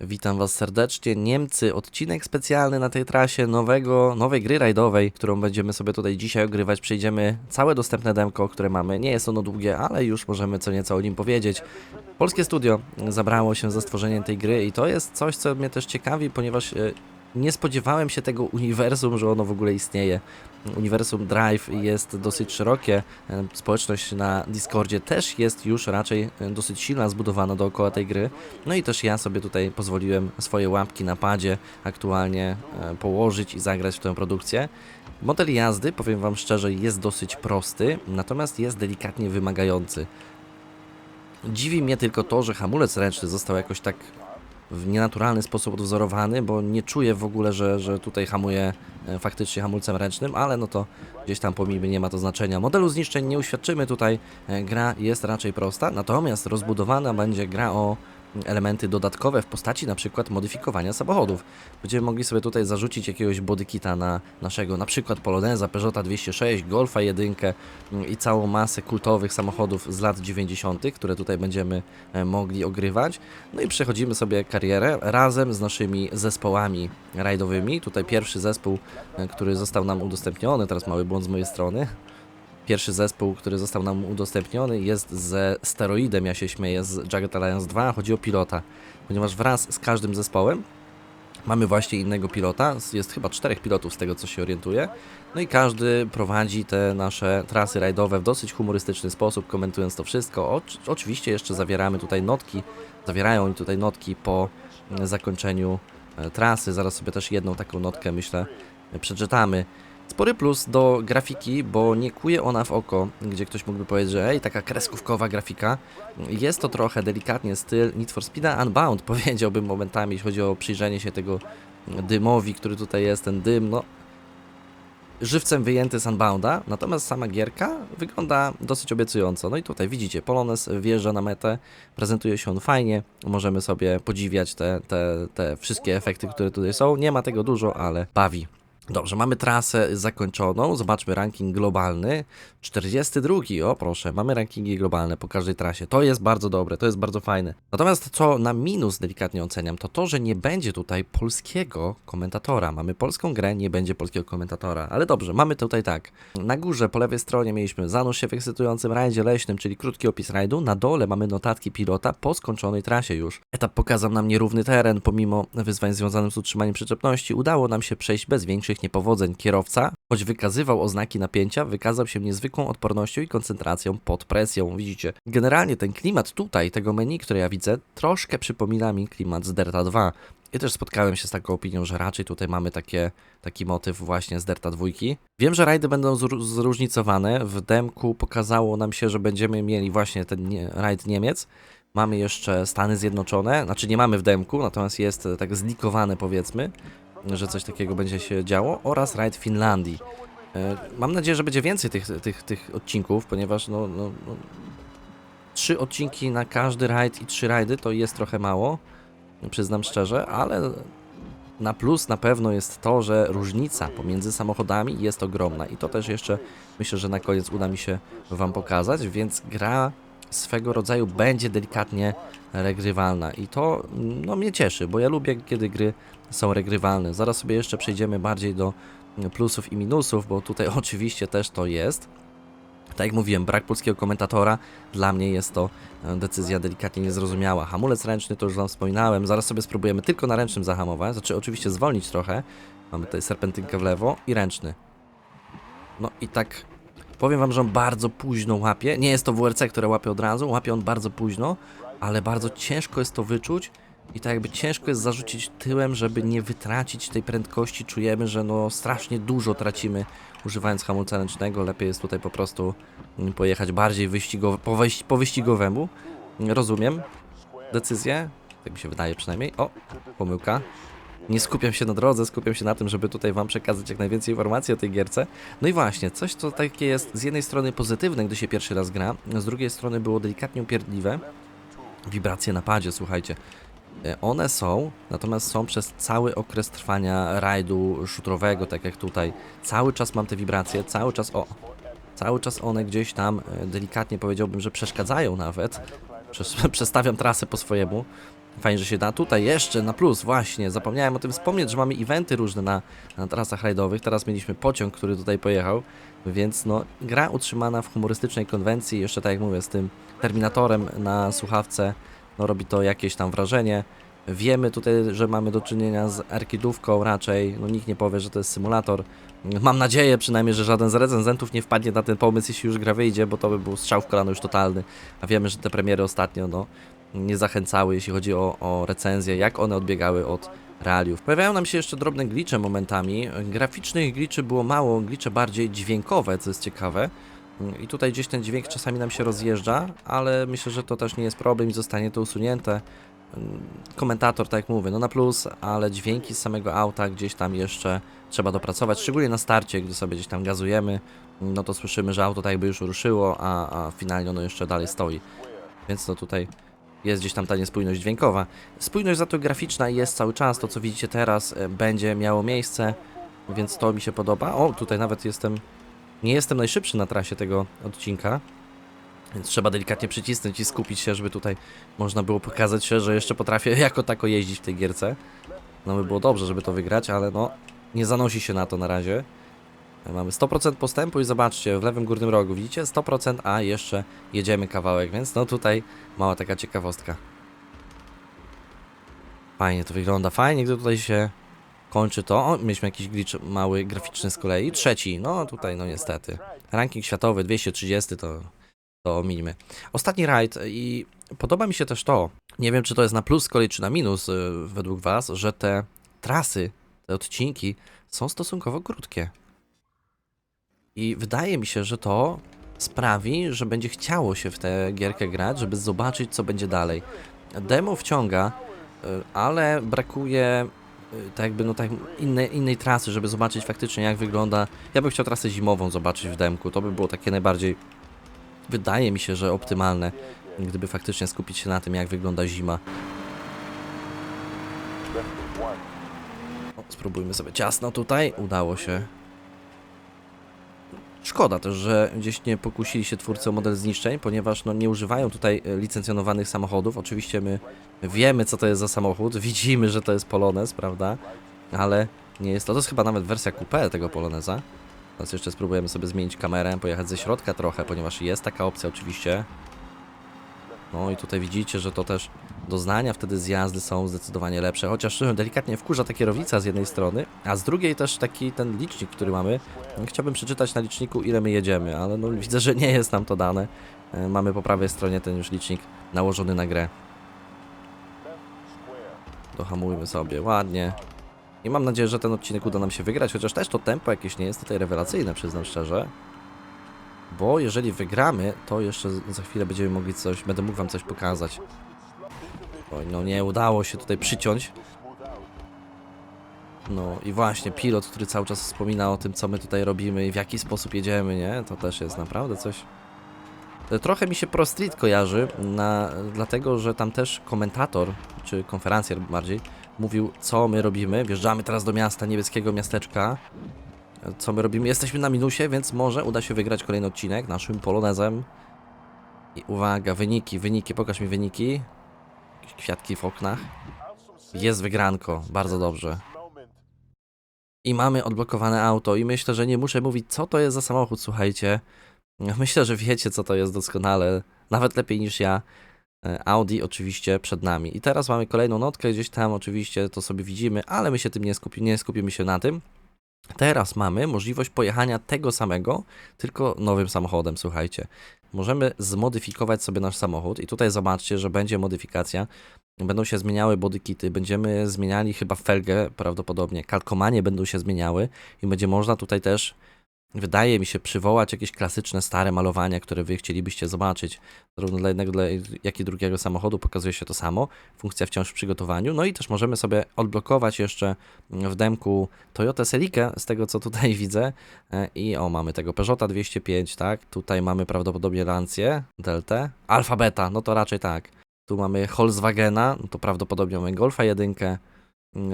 Witam Was serdecznie. Niemcy, odcinek specjalny na tej trasie nowego, nowej gry rajdowej, którą będziemy sobie tutaj dzisiaj ogrywać. Przejdziemy całe dostępne demko, które mamy. Nie jest ono długie, ale już możemy co nieco o nim powiedzieć. Polskie studio zabrało się za stworzenie tej gry i to jest coś, co mnie też ciekawi, ponieważ e, nie spodziewałem się tego uniwersum, że ono w ogóle istnieje. Uniwersum Drive jest dosyć szerokie, e, społeczność na Discordzie też jest już raczej e, dosyć silna, zbudowana dookoła tej gry. No i też ja sobie tutaj pozwoliłem swoje łapki na padzie aktualnie e, położyć i zagrać w tę produkcję. Model jazdy, powiem Wam szczerze, jest dosyć prosty, natomiast jest delikatnie wymagający. Dziwi mnie tylko to, że hamulec ręczny został jakoś tak w nienaturalny sposób odwzorowany, bo nie czuję w ogóle, że, że tutaj hamuję e, faktycznie hamulcem ręcznym, ale no to gdzieś tam pomijmy, nie ma to znaczenia. Modelu zniszczeń nie uświadczymy tutaj, e, gra jest raczej prosta, natomiast rozbudowana będzie gra o elementy dodatkowe w postaci na przykład modyfikowania samochodów. Będziemy mogli sobie tutaj zarzucić jakiegoś bodykita na naszego na przykład Poloneza, Peugeota 206, Golfa 1 i całą masę kultowych samochodów z lat 90., które tutaj będziemy e, mogli ogrywać. No i przechodzimy sobie karierę razem z naszymi zespołami rajdowymi. Tutaj pierwszy zespół, e, który został nam udostępniony, teraz mały błąd z mojej strony. Pierwszy zespół, który został nam udostępniony jest ze steroidem, ja się śmieję, z Jagged Alliance 2, chodzi o pilota, ponieważ wraz z każdym zespołem mamy właśnie innego pilota, jest chyba czterech pilotów z tego co się orientuję, no i każdy prowadzi te nasze trasy rajdowe w dosyć humorystyczny sposób, komentując to wszystko. Oczy- oczywiście jeszcze zawieramy tutaj notki, zawierają oni tutaj notki po zakończeniu e, trasy, zaraz sobie też jedną taką notkę myślę przeczytamy. Spory plus do grafiki, bo nie kuje ona w oko, gdzie ktoś mógłby powiedzieć, że ej, taka kreskówkowa grafika. Jest to trochę delikatnie styl Need for Speeda Unbound, powiedziałbym momentami, jeśli chodzi o przyjrzenie się tego dymowi, który tutaj jest, ten dym, no żywcem wyjęty z Unbounda, natomiast sama gierka wygląda dosyć obiecująco. No i tutaj widzicie, Polones wjeżdża na metę, prezentuje się on fajnie, możemy sobie podziwiać te, te, te wszystkie efekty, które tutaj są. Nie ma tego dużo, ale bawi. Dobrze, mamy trasę zakończoną. Zobaczmy ranking globalny. 42. O proszę, mamy rankingi globalne po każdej trasie. To jest bardzo dobre, to jest bardzo fajne. Natomiast co na minus delikatnie oceniam, to to, że nie będzie tutaj polskiego komentatora. Mamy polską grę, nie będzie polskiego komentatora. Ale dobrze, mamy tutaj tak. Na górze po lewej stronie mieliśmy zanurz się w ekscytującym rajdzie leśnym, czyli krótki opis rajdu. Na dole mamy notatki pilota po skończonej trasie już. Etap pokazał nam nierówny teren, pomimo wyzwań związanych z utrzymaniem przyczepności. Udało nam się przejść bez większych niepowodzeń. Kierowca, choć wykazywał oznaki napięcia, wykazał się niezwykłą odpornością i koncentracją pod presją. Widzicie, generalnie ten klimat tutaj, tego menu, które ja widzę, troszkę przypomina mi klimat z Delta 2. I też spotkałem się z taką opinią, że raczej tutaj mamy takie, taki motyw właśnie z Delta 2. Wiem, że rajdy będą zró- zróżnicowane. W demku pokazało nam się, że będziemy mieli właśnie ten nie, rajd Niemiec. Mamy jeszcze Stany Zjednoczone, znaczy nie mamy w demku, natomiast jest tak zlikowane powiedzmy, że coś takiego będzie się działo, oraz rajd Finlandii. E, Mam nadzieję, że będzie więcej tych, tych, tych odcinków, ponieważ no, no, no, trzy odcinki na każdy rajd i trzy rajdy to jest trochę mało, przyznam szczerze, ale na plus na pewno jest to, że różnica pomiędzy samochodami jest ogromna i to też jeszcze myślę, że na koniec uda mi się Wam pokazać, więc gra swego rodzaju będzie delikatnie regrywalna i to no, mnie cieszy, bo ja lubię, kiedy gry są regrywalne. Zaraz sobie jeszcze przejdziemy bardziej do plusów i minusów, bo tutaj oczywiście też to jest. Tak jak mówiłem, brak polskiego komentatora dla mnie jest to e, decyzja delikatnie niezrozumiała. Hamulec ręczny to już Wam wspominałem, zaraz sobie spróbujemy tylko na ręcznym zahamować, znaczy oczywiście zwolnić trochę. Mamy tutaj serpentynkę w lewo i ręczny. No i tak powiem Wam, że on bardzo późno łapie. Nie jest to WRC, które łapie od razu, łapie on bardzo późno, ale bardzo ciężko jest to wyczuć i tak jakby ciężko jest zarzucić tyłem, żeby nie wytracić tej prędkości. Czujemy, że no strasznie dużo tracimy używając hamulca ręcznego. Lepiej jest tutaj po prostu mm, pojechać bardziej wyścigowo, po, wyś- po wyścigowemu. Rozumiem decyzję, tak mi się wydaje przynajmniej. O, pomyłka. Nie skupiam się na drodze, skupiam się na tym, żeby tutaj Wam przekazać jak najwięcej informacji o tej gierce. No i właśnie, coś co takie jest z jednej strony pozytywne, gdy się pierwszy raz gra, z drugiej strony było delikatnie upierdliwe. Wibracje na padzie, słuchajcie. E, One są, natomiast są przez cały okres trwania rajdu szutrowego, tak jak tutaj. Cały czas mam te wibracje, cały czas, o, cały czas one gdzieś tam e, delikatnie powiedziałbym, że przeszkadzają nawet. Przes- Przestawiam trasę po swojemu, Fajnie, że się da. Tutaj jeszcze na plus, właśnie, zapomniałem o tym wspomnieć, że mamy eventy różne na, na trasach rajdowych. Teraz mieliśmy pociąg, który tutaj pojechał, więc no, gra utrzymana w humorystycznej konwencji, jeszcze tak jak mówię, z tym Terminatorem na słuchawce, no robi to jakieś tam wrażenie. Wiemy tutaj, że mamy do czynienia z arkidówką raczej, no nikt nie powie, że to jest symulator. Mam nadzieję przynajmniej, że żaden z recenzentów nie wpadnie na ten pomysł, jeśli już gra wyjdzie, bo to by był strzał w kolano już totalny. A wiemy, że te premiery ostatnio, no, nie zachęcały, jeśli chodzi o, o recenzje, jak one odbiegały od realiów. Pojawiają nam się jeszcze drobne glicze momentami. Graficznych gliczy było mało, glicze bardziej dźwiękowe, co jest ciekawe. I tutaj gdzieś ten dźwięk czasami nam się rozjeżdża, ale myślę, że to też nie jest problem i zostanie to usunięte. Komentator, tak jak mówię, no na plus, ale dźwięki z samego auta gdzieś tam jeszcze trzeba dopracować, szczególnie na starcie, gdy sobie gdzieś tam gazujemy, no to słyszymy, że auto tak jakby już ruszyło, a, a finalnie ono jeszcze dalej stoi. Więc to tutaj jest gdzieś tam ta niespójność dźwiękowa. Spójność za to graficzna jest cały czas, to co widzicie teraz e, będzie miało miejsce, więc to mi się podoba. O, tutaj nawet jestem, nie jestem najszybszy na trasie tego odcinka, więc trzeba delikatnie przycisnąć i skupić się, żeby tutaj można było pokazać się, że jeszcze potrafię jako tako jeździć w tej gierce. No by było dobrze, żeby to wygrać, ale no nie zanosi się na to na razie. Mamy 100% postępu i zobaczcie, w lewym górnym rogu widzicie 100%, a jeszcze jedziemy kawałek, więc no tutaj mała taka ciekawostka. Fajnie to wygląda, fajnie, gdy tutaj się kończy to. O, mieliśmy jakiś glitch mały, graficzny z kolei. Trzeci, no tutaj no niestety. Ranking światowy 230 to, to ominimy. Ostatni rajd i podoba mi się też to, nie wiem czy to jest na plus z kolei czy na minus y, według was, że te trasy, te odcinki są stosunkowo krótkie. I wydaje mi się, że to sprawi, że będzie chciało się w tę gierkę grać, żeby zobaczyć, co będzie dalej. Demo wciąga, y, ale brakuje y, tak jakby no tak innej, innej trasy, żeby zobaczyć faktycznie jak wygląda. Ja bym chciał trasę zimową zobaczyć w demku. To by było takie najbardziej wydaje mi się, że optymalne, gdyby faktycznie skupić się na tym, jak wygląda zima. O, spróbujmy sobie ciasno tutaj. Udało się. Szkoda też, że gdzieś nie pokusili się twórcy o model zniszczeń, ponieważ no, nie używają tutaj e, licencjonowanych samochodów. Oczywiście my wiemy, co to jest za samochód, widzimy, że to jest Polonez, prawda? Ale nie jest to. To jest chyba nawet wersja coupé tego Poloneza. Teraz jeszcze spróbujemy sobie zmienić kamerę, pojechać ze środka trochę, ponieważ jest taka opcja oczywiście. No i tutaj widzicie, że to też doznania wtedy z jazdy są zdecydowanie lepsze, chociaż delikatnie wkurza ta kierownica z jednej strony, a z drugiej też taki ten licznik, który mamy. Chciałbym przeczytać na liczniku ile my jedziemy, ale no widzę, że nie jest nam to dane. E, Mamy po prawej stronie ten już licznik nałożony na grę. Dohamujmy sobie, ładnie. I mam nadzieję, że ten odcinek uda nam się wygrać, chociaż też to tempo jakieś nie jest tutaj rewelacyjne, przyznam szczerze. Bo jeżeli wygramy, to jeszcze za chwilę będziemy mogli coś, będę mógł wam coś pokazać. Oj, no nie udało się tutaj przyciąć. No i właśnie, pilot, który cały czas wspomina o tym, co my tutaj robimy i w jaki sposób jedziemy, nie? To też jest naprawdę coś... Trochę mi się Pro Street kojarzy, na, dlatego że tam też komentator, czy konferencjer bardziej, mówił, co my robimy. Wjeżdżamy teraz do miasta, niebieskiego miasteczka. Co my robimy? Jesteśmy na minusie, więc może uda się wygrać kolejny odcinek naszym polonezem. I uwaga, wyniki, wyniki, pokaż mi wyniki. Kwiatki w oknach. Jest wygranko, bardzo dobrze. I mamy odblokowane auto i myślę, że nie muszę mówić, co to jest za samochód, słuchajcie. Myślę, że wiecie, co to jest doskonale. Nawet lepiej niż ja. E, Audi oczywiście przed nami. I teraz mamy kolejną notkę, gdzieś tam oczywiście to sobie widzimy, ale my się tym nie, skupi, nie skupimy się na tym. Teraz mamy możliwość pojechania tego samego, tylko nowym samochodem, słuchajcie. Możemy zmodyfikować sobie nasz samochód i tutaj zobaczcie, że będzie modyfikacja. Będą się zmieniały bodykity, będziemy zmieniali chyba felgę prawdopodobnie, kalkomanie będą się zmieniały i będzie można tutaj też wydaje mi się, przywołać jakieś klasyczne, stare malowania, które wy chcielibyście zobaczyć. Zarówno dla jednego, dla jak i drugiego samochodu pokazuje się to samo. Funkcja wciąż w przygotowaniu. No i też możemy sobie odblokować jeszcze w demku Toyota Celikę, z tego co tutaj widzę. E, I o, mamy tego Peugeota 205, tak? Tutaj mamy prawdopodobnie Lancję, Delta. Alfa Beta, no to raczej tak. Tu mamy Volkswagena, no to prawdopodobnie mamy Golfa 1.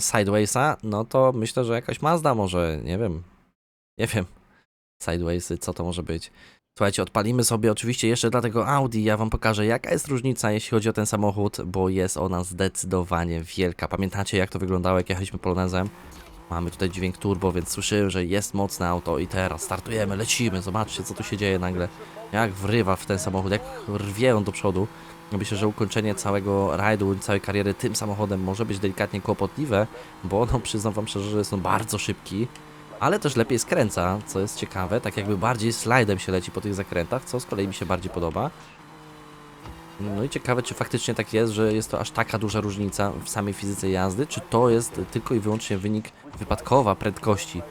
Sidewaysa, no to myślę, że jakaś Mazda może, nie wiem. Nie wiem. Sidewaysy, co to może być. Słuchajcie, odpalimy sobie oczywiście jeszcze dla tego Audi. Ja wam pokażę, jaka jest różnica, jeśli chodzi o ten samochód, bo jest ona zdecydowanie wielka. Pamiętacie, jak to wyglądało, jak jechaliśmy Polonezem? Mamy tutaj dźwięk turbo, więc słyszymy, że jest mocne auto i teraz startujemy, lecimy. Zobaczcie, co tu się dzieje nagle. Jak wrywa w ten samochód, jak rwie on do przodu. Myślę, że ukończenie całego rajdu, całej kariery tym samochodem może być delikatnie kłopotliwe, bo no przyznam wam szczerze, że on bardzo szybki, ale też lepiej skręca, co jest ciekawe, tak jakby bardziej slajdem się leci po tych zakrętach, co z kolei mi się bardziej podoba. No i ciekawe, czy faktycznie tak jest, że jest to aż taka duża różnica w samej fizyce jazdy, czy to jest tylko i wyłącznie wynik wypadkowa prędkości.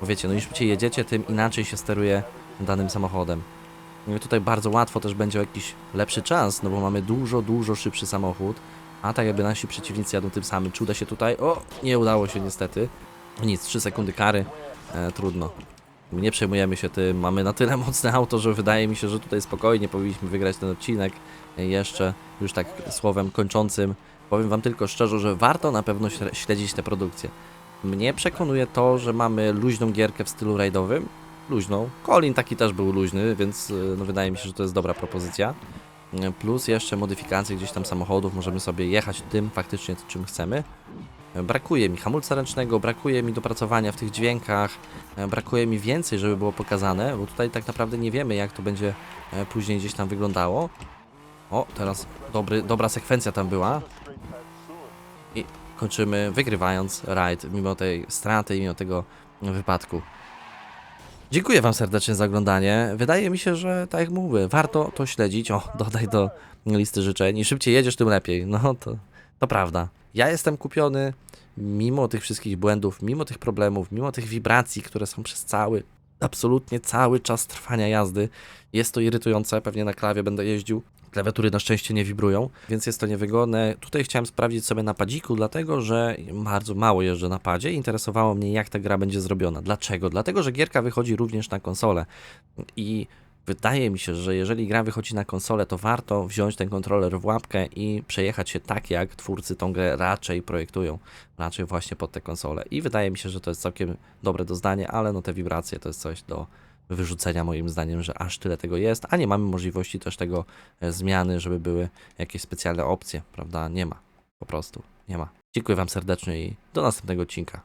Bo wiecie, no im szybciej jedziecie, tym inaczej się steruje danym samochodem. No i tutaj bardzo łatwo też będzie jakiś lepszy czas, no bo mamy dużo, dużo szybszy samochód, a tak jakby nasi przeciwnicy jadą tym samym. Czy uda się tutaj? O, nie udało się niestety. Nic, 3 sekundy kary, e, trudno. Nie przejmujemy się tym, mamy na tyle mocne auto, że wydaje mi się, że tutaj spokojnie powinniśmy wygrać ten odcinek. E, Jeszcze, już tak słowem kończącym, powiem Wam tylko szczerze, że warto na pewno śle- śledzić tę produkcję. Mnie przekonuje to, że mamy luźną gierkę w stylu rajdowym. Luźną. Colin taki też był luźny, więc e, no, wydaje mi się, że to jest dobra propozycja. E, Plus jeszcze modyfikacje gdzieś tam samochodów, możemy sobie jechać tym faktycznie, czym chcemy. Brakuje mi hamulca ręcznego, brakuje mi dopracowania w tych dźwiękach, e, brakuje mi więcej, żeby było pokazane, bo tutaj tak naprawdę nie wiemy, jak to będzie e, później gdzieś tam wyglądało. O, teraz dobry, dobra sekwencja tam była. I kończymy wygrywając rajd, mimo tej straty mimo tego wypadku. Dziękuję Wam serdecznie za oglądanie. Wydaje mi się, że tak jak mówię, warto to śledzić. O, dodaj do listy życzeń. Im szybciej jedziesz, tym lepiej. No to, to prawda. Ja jestem kupiony, mimo tych wszystkich błędów, mimo tych problemów, mimo tych wibracji, które są przez cały, absolutnie cały czas trwania jazdy. Jest to irytujące, pewnie na klawie będę jeździł. Klawiatury na szczęście nie wibrują, więc jest to niewygodne. Tutaj chciałem sprawdzić sobie na padziku, dlatego że bardzo mało jeżdżę na padzie i interesowało mnie, jak ta gra będzie zrobiona. Dlaczego? Dlatego, że gierka wychodzi również na konsolę i wydaje mi się, że jeżeli gra wychodzi na konsolę, to warto wziąć ten kontroler w łapkę i przejechać się tak, jak twórcy tą grę raczej projektują, raczej właśnie pod te konsole. I wydaje mi się, że to jest całkiem dobre doznanie, ale no te wibracje to jest coś do wyrzucenia moim zdaniem, że aż tyle tego jest, a nie mamy możliwości też tego e, zmiany, żeby były jakieś specjalne opcje, prawda? Nie ma. Po prostu nie ma. Dziękuję Wam serdecznie i do następnego odcinka.